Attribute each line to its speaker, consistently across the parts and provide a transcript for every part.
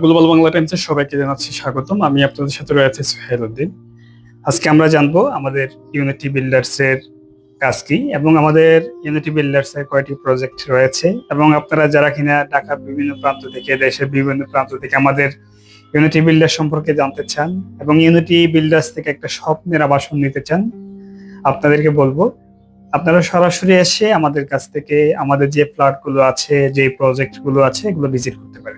Speaker 1: Global Bangla টাইমসের সবাইকে জানাচ্ছি স্বাগতম। আমি আপনাদের সাথে রয়েছে সোহেল উদ্দিন। আজকে আমরা জানব আমাদের ইউনিটি বিল্ডার্স এর কাজ কি এবং আমাদের ইউনিটি বিল্ডার্স এর কয়টি প্রজেক্ট রয়েছে এবং আপনারা যারা কিনা ঢাকার বিভিন্ন প্রান্ত থেকে, দেশের বিভিন্ন প্রান্ত থেকে আমাদের ইউনিটি বিল্ডার সম্পর্কে জানতে চান এবং ইউনিটি বিল্ডার্স থেকে একটা স্বপ্নের আবাসন নিতে চান, আপনাদেরকে বলব, আপনারা সরাসরি এসে আমাদের কাছ থেকে আমাদের যে ফ্ল্যাটগুলো আছে, যে প্রজেক্টগুলো আছে, এগুলো ভিজিট করতে পারেন।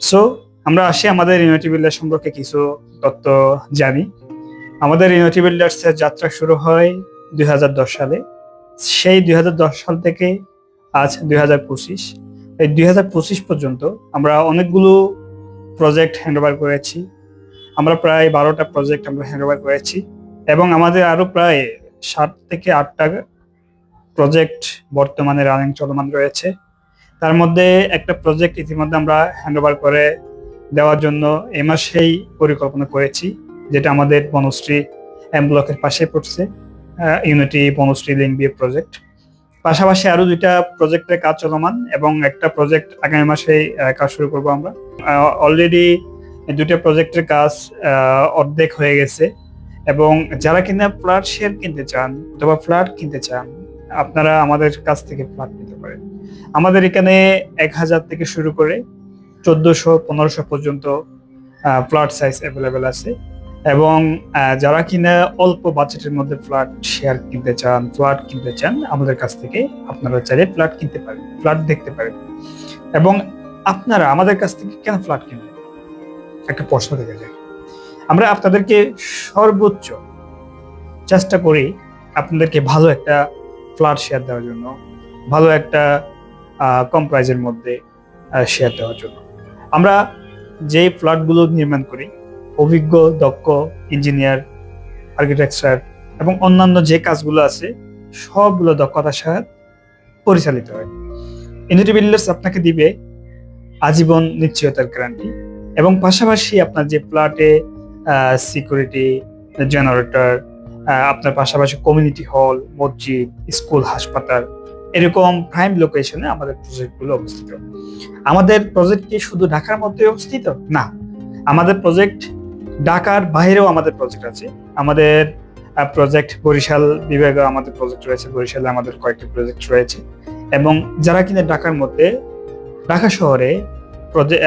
Speaker 1: সো আমরা আসি আমাদের ইউনিটি বিল্ডার সম্পর্কে কিছু তথ্য জানি। আমাদের ইউনিটি বিল্ডার্স এর যাত্রা শুরু হয় দুই হাজার দশ সালে। সেই দুই হাজার দশ সাল থেকে আজ দুই হাজার পঁচিশ। এই দুই হাজার পঁচিশ পর্যন্ত আমরা অনেকগুলো প্রজেক্ট হ্যান্ডওভার করেছি। আমরা প্রায় বারোটা প্রজেক্ট আমরা হ্যান্ডওভার করেছি। এবং আমাদের আরও প্রায় সাত থেকে আটটা প্রজেক্ট বর্তমানে রানিং চলমান রয়েছে। তার মধ্যে একটা প্রজেক্ট ইতিমধ্যে আমরা হ্যান্ডওভার করে দেওয়ার জন্য এ মাসেই পরিকল্পনা করেছি, যেটা আমাদের বনশ্রী এম ব্লকের পাশে পড়ছে ইউনিটি বনশ্রী লিঙ্ক বিয়ে প্রজেক্ট পাশাপাশি আরও দুইটা প্রজেক্টের কাজ চলমান এবং একটা প্রজেক্ট আগামী মাসেই কাজ শুরু করব আমরা। অলরেডি দুইটা প্রজেক্টের কাজ অর্ধেক হয়ে গেছে এবং যারা কিনা ফ্ল্যাট শেয়ার কিনতে চান অথবা ফ্ল্যাট কিনতে চান, আপনারা আমাদের কাছ থেকে ফ্ল্যাট নিতে পারেন। আমাদের এখানে এক হাজার থেকে শুরু করে চোদ্দশো, পনেরোশো পর্যন্ত ফ্ল্যাট সাইজ অ্যাভেলেবেল আছে। এবং যারা কিনা অল্প বাজেটের মধ্যে ফ্ল্যাট শেয়ার কিনতে চান ফ্ল্যাট কিনতে চান, আমাদের কাছ থেকে আপনারা চাইলে ফ্ল্যাট কিনতে পারেন ফ্ল্যাট দেখতে পারেন। এবং আপনারা আমাদের কাছ থেকে কেন ফ্ল্যাট কিনবেন? একটা প্রশ্ন থেকে যায়। আমরা আপনাদেরকে সর্বোচ্চ চেষ্টা করি আপনাদেরকে ভালো একটা ফ্ল্যাট শেয়ার দেওয়ার জন্য, ভালো একটা কম প্রাইজের মধ্যে শেয়ার দেওয়ার জন্য। আমরা যে ফ্ল্যাটগুলো নির্মাণ করি, অভিজ্ঞ, দক্ষ ইঞ্জিনিয়ার আর্কিটেকচার এবং অন্যান্য যে কাজগুলো আছে, সবগুলো দক্ষতার সাথে পরিচালিত হয়। ইউনিটি বিল্ডার্স আপনাকে দিবে আজীবন নিশ্চয়তার গ্যারান্টি এবং পাশাপাশি আপনার যে প্লাটে সিকিউরিটি জেনারেটর আপনার পাশাপাশি কমিউনিটি হল মসজিদ স্কুল হাসপাতাল এরকম প্রাইম লোকেশনে আমাদের প্রজেক্টগুলো অবস্থিত। আমাদের প্রজেক্ট কি শুধু ঢাকার মধ্যে অবস্থিত? না। আমাদের প্রজেক্ট ঢাকার বাইরেও আমাদের প্রজেক্ট আছে। আমাদের প্রজেক্ট বরিশাল বিভাগে আমাদের প্রজেক্ট রয়েছে। বরিশালে আমাদের কয়েকটি প্রজেক্ট রয়েছে। এবং যারা কিনা ঢাকার মধ্যে, ঢাকা শহরে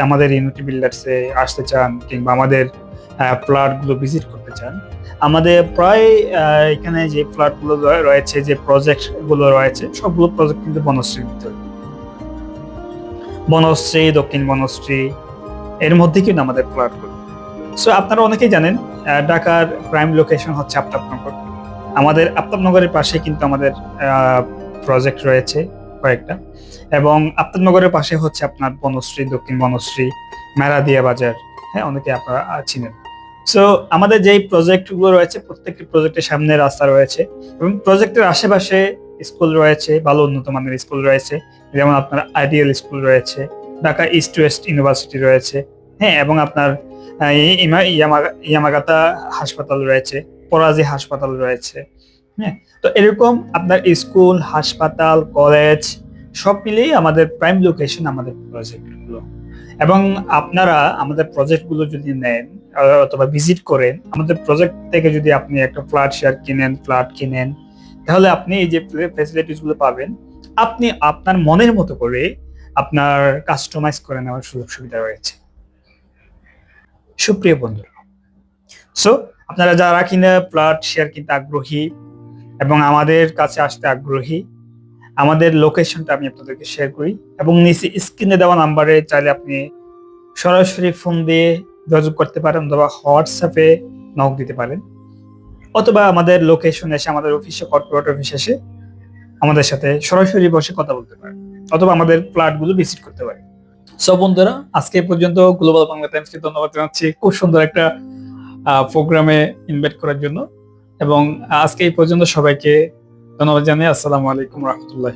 Speaker 1: আমাদের ইউনিটি বিল্ডার্সে আসতে চান কিংবা আমাদের ফ্ল্যাটগুলো ভিজিট করতে চান। আমাদের প্রায় এখানে যে ফ্ল্যাটগুলো রয়েছে, যে প্রজেক্টগুলো রয়েছে, সবগুলো প্রজেক্ট কিন্তু বনশ্রীর ভিতরে। বনশ্রী, দক্ষিণ বনশ্রী, এর মধ্যে কিন্তু আমাদের ফ্ল্যাটগুলো সো আপনারা অনেকেই জানেন ঢাকার প্রাইম লোকেশন হচ্ছে আফতাবনগর। আমাদের আফতাবনগরের পাশে কিন্তু আমাদের প্রজেক্ট রয়েছে কয়েকটা। এবং আফতাবনগরের পাশে হচ্ছে আপনার বনশ্রী, দক্ষিণ বনশ্রী, মেরাদিয়া বাজার। হ্যাঁ অনেকে আপনারা চিনেন। সো আমাদের যেই প্রজেক্টগুলো রয়েছে, প্রত্যেকটি প্রজেক্টের সামনে রাস্তা রয়েছে এবং প্রজেক্টের আশেপাশে স্কুল রয়েছে, ভালো উন্নত মানের স্কুল রয়েছে, যেমন আপনার আইডিয়াল স্কুল রয়েছে, ঢাকা ইস্ট ওয়েস্ট ইউনিভার্সিটি রয়েছে হ্যাঁ এবং আপনার ইয়ামাগাতা হাসপাতাল রয়েছে, পরাজি হাসপাতাল রয়েছে হ্যাঁ তো এরকম আপনার স্কুল হাসপাতাল কলেজ সব মিলিয়ে আমাদের প্রাইম লোকেশন আমাদের প্রজেক্টগুলো এবং আপনারা আমাদের প্রজেক্টগুলো যদি নেন অথবা ভিজিট করেন, আমাদের প্রজেক্ট থেকে যদি আপনি একটা ফ্ল্যাট শেয়ার কিনেন ফ্ল্যাট কিনেন, তাহলে আপনি এই যে ফেসিলিটিসগুলো পাবেন, আপনি আপনার মনের মতো করে আপনার কাস্টমাইজ করে নেওয়ার সুযোগ সুবিধা রয়েছে। সুপ্রিয় বন্ধুরা সো আপনারা যারা কিনা ফ্ল্যাট শেয়ার কিনতে আগ্রহী এবং আমাদের কাছে আসতে আগ্রহী, আমাদের লোকেশনটা আমি আপনাদেরকে শেয়ার করি এবং নিচে স্ক্রিনে দেওয়া নাম্বারে চাইলে আপনি সরাসরি ফোন দিয়ে যোগাযোগ করতে পারেন অথবা হোয়াটসঅ্যাপে নক দিতে পারেন। অথবা আমাদের লোকেশন এসে আমাদের অফিসে কর্পোরেট অফিস এসে আমাদের সাথে সরাসরি বসে কথা বলতে পারেন অথবা আমাদের ফ্ল্যাটগুলো ভিজিট করতে পারেন। সব বন্ধুরা, আজকে পর্যন্ত গ্লোবাল বাংলা টাইমসকে ধন্যবাদ জানাচ্ছি খুব সুন্দর একটা প্রোগ্রামে ইনভাইট করার জন্য। এবং আজকে এই পর্যন্ত সবাইকে ধন্যবাদ জানাই আসসালামু আলাইকুম রহমতুল্লাহ